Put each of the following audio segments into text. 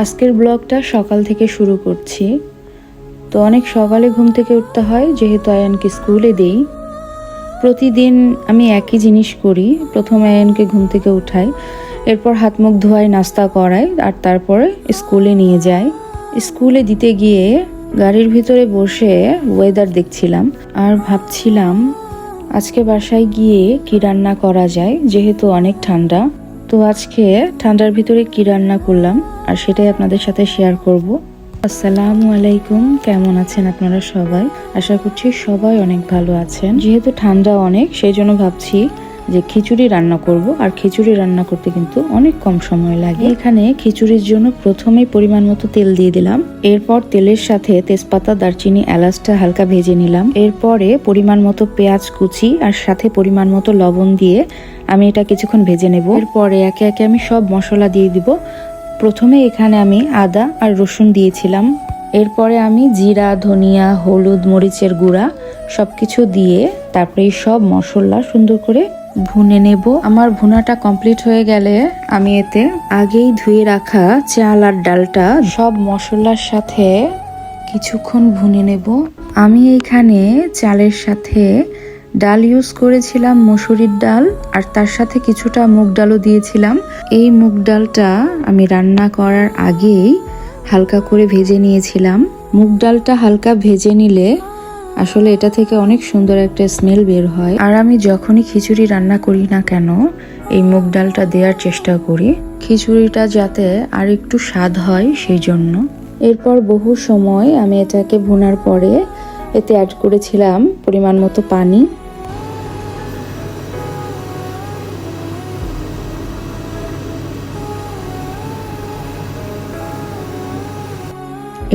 আজকের ব্লগটা সকাল থেকে শুরু করছি। তো অনেক সকালে ঘুম থেকে উঠতে হয়, যেহেতু আয়ানকে স্কুলে দেই। প্রতিদিন আমি একই জিনিস করি। প্রথমে আয়ানকে ঘুম থেকে উঠাই, এরপর হাত মুখ ধোয়াই, নাস্তা করাই, আর তারপরে স্কুলে নিয়ে যাই। স্কুলে দিতে গিয়ে গাড়ির ভিতরে বসে ওয়েদার দেখছিলাম, আর ভাবছিলাম আজকে বাসায় গিয়ে কি রান্না করা যায়, যেহেতু অনেক ঠান্ডা। তো আজকে ঠান্ডার ভিতরে কি রান্না করলাম, আর সেটাই আপনাদের সাথে শেয়ার করব। আসসালামু আলাইকুম, কেমন আছেন আপনারা সবাই? আশা করছি সবাই অনেক ভালো আছেন। যেহেতু ঠান্ডা অনেক, সেই জন্য ভাবছি যে খিচুড়ি রান্না করব, আর খিচুড়ি রান্না করতে কিন্তু অনেক কম সময় লাগে। এখানে খিচুড়ির জন্য প্রথমেই পরিমাণ মতো তেল দিয়ে দিলাম। এরপর তেলের সাথে তেজপাতা, দারচিনি, এলাচটা হালকা ভেজে নিলাম। এরপরে পরিমাণ মতো পেঁয়াজ কুচি আর সাথে পরিমাণ মতো লবণ দিয়ে আমি এটা কিছুক্ষণ ভেজে নেব। এরপরে একে একে আমি সব মশলা দিয়ে দিব। প্রথমে এখানে আমি আদা আর রসুন দিয়েছিলাম। এরপরে আমি জিরা, ধনিয়া, হলুদ, মরিচের গুঁড়া সব কিছু দিয়ে তারপরে এই সব মশলা সুন্দর করে ভুনে নেব। আমার ভুনাটা কমপ্লিট হয়ে গেলে আমি এতে আগেই ধুয়ে রাখা চাল আর ডালটা সব মশলার সাথে কিছুক্ষণ ভুনে নেব। আমি এখানে চালের সাথে ডাল ইউজ করেছিলাম, মসুরির ডাল, আর তার সাথে কিছুটা মুগ ডালও দিয়েছিলাম। এই মুগ ডালটা আমি রান্না করার আগেই হালকা করে ভেজে নিয়েছিলাম। মুগ ডালটা হালকা ভেজে নিলে আসলে এটা থেকে অনেক সুন্দর একটা স্মেল বের হয়। আর আমি যখনই খিচুড়ি রান্না করি না কেন, এই মুগ ডালটা দেওয়ার চেষ্টা করি। খিচুড়িটা যাতে আর একটু স্বাদ হয় সেই জন্য। এরপর বহু সময় আমি এটাকে ভুনার পরে এতে অ্যাড করেছিলাম পরিমাণ মতো পানি।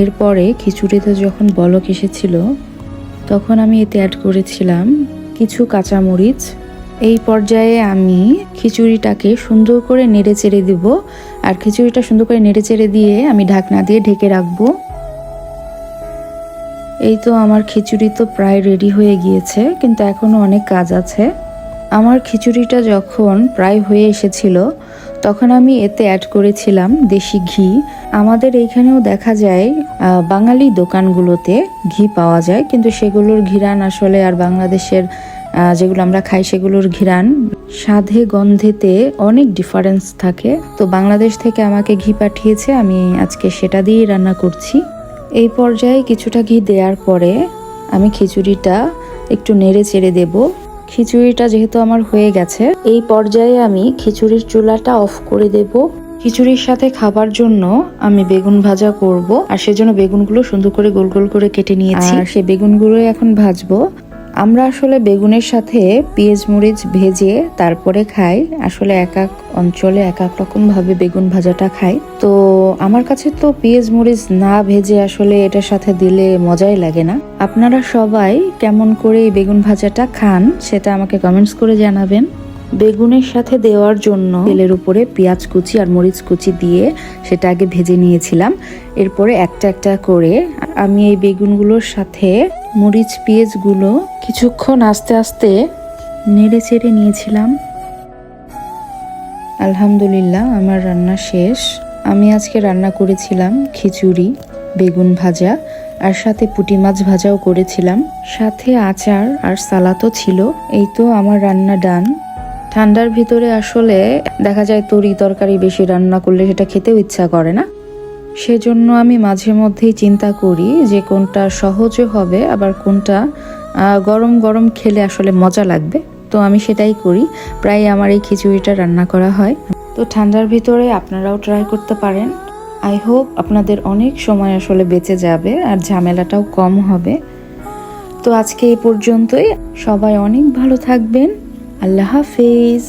এরপরে খিচুড়িতে যখন বলক এসেছিল তখন আমি এতে অ্যাড করেছিলাম কিছু কাঁচামরিচ। এই পর্যায়ে আমি খিচুড়িটাকে সুন্দর করে নেড়ে চেড়ে দিব আর খিচুড়িটা সুন্দর করে নেড়ে চেড়ে দিয়ে আমি ঢাকনা দিয়ে ঢেকে রাখব। এই তো আমার খিচুড়ি তো প্রায় রেডি হয়ে গিয়েছে, কিন্তু এখনও অনেক কাজ আছে। আমার খিচুড়িটা যখন প্রায় হয়ে এসেছিল তখন আমি এতে অ্যাড করেছিলাম দেশি ঘি। আমাদের এইখানেও দেখা যায় বাঙালি দোকানগুলোতে ঘি পাওয়া যায়, কিন্তু সেগুলোর ঘিরান আসলে আর বাংলাদেশের যেগুলো আমরা খাই সেগুলোর ঘিরান স্বাদে, গন্ধেতে অনেক ডিফারেন্স থাকে। তো বাংলাদেশ থেকে আমাকে ঘি পাঠিয়েছে, আমি আজকে সেটা দিয়েই রান্না করছি। এই পর্যায়ে কিছুটা ঘি দেওয়ার পরে আমি খিচুড়িটা একটু নেড়ে চেড়ে দেব। খিচুড়িটা যেহেতু আমার হয়ে গেছে এই পর্যায়ে আমি খিচুড়ির চুলাটা অফ করে দেব। খিচুড়ির সাথে খাবার জন্য আমি বেগুন ভাজা করব আর সেজন্য বেগুনগুলো সুন্দর করে গোল গোল করে কেটে নিয়েছি। আর সেই বেগুনগুলো এখন ভাজবো। আমরা আসলে বেগুনের সাথে পেঁয়াজ মরিচ ভেজে তারপরে খাই। আসলে এক এক অঞ্চলে এক এক রকমভাবে বেগুন ভাজাটা খাই। তো আমার কাছে তো পেঁয়াজ মরিচ না ভেজে আসলে এটার সাথে দিলে মজাই লাগে না। আপনারা সবাই কেমন করে বেগুন ভাজাটা খান সেটা আমাকে কমেন্টস করে জানাবেন। বেগুনের সাথে দেওয়ার জন্য তেলের উপরে পেঁয়াজ কুচি আর মরিচ কুচি দিয়ে সেটা আগে ভেজে নিয়েছিলাম। এরপরে একটা একটা করে আমি এই বেগুনগুলোর সাথে মরিচ, পেঁয়াজগুলো কিছুক্ষণ আস্তে আস্তে নেড়ে চেড়ে নিয়েছিলাম। আলহামদুলিল্লাহ, আমার রান্না শেষ। আমি আজকে রান্না করেছিলাম খিচুড়ি, বেগুন ভাজা আর সাথে পুঁটি মাছ ভাজাও করেছিলাম। সাথে আচার আর সালাতও ছিল। এই তো আমার রান্না ডান। ঠান্ডার ভিতরে আসলে দেখা যায় তরি তরকারি বেশি রান্না করলে সেটা খেতেও ইচ্ছা করে না। সেজন্য আমি মাঝে মধ্যেই চিন্তা করি যে কোনটা সহজে হবে, আবার কোনটা গরম গরম খেলে আসলে মজা লাগবে। তো আমি সেটাই করি। প্রায় আমার এই খিচুড়িটা রান্না করা হয়। তো ঠান্ডার ভিতরে আপনারাও ট্রাই করতে পারেন। আই হোপ আপনাদের অনেক সময় আসলে বেঁচে যাবে আর ঝামেলাটাও কম হবে। তো আজকে এই পর্যন্তই। সবাই অনেক ভালো থাকবেন। আল্লাহ হাফেজ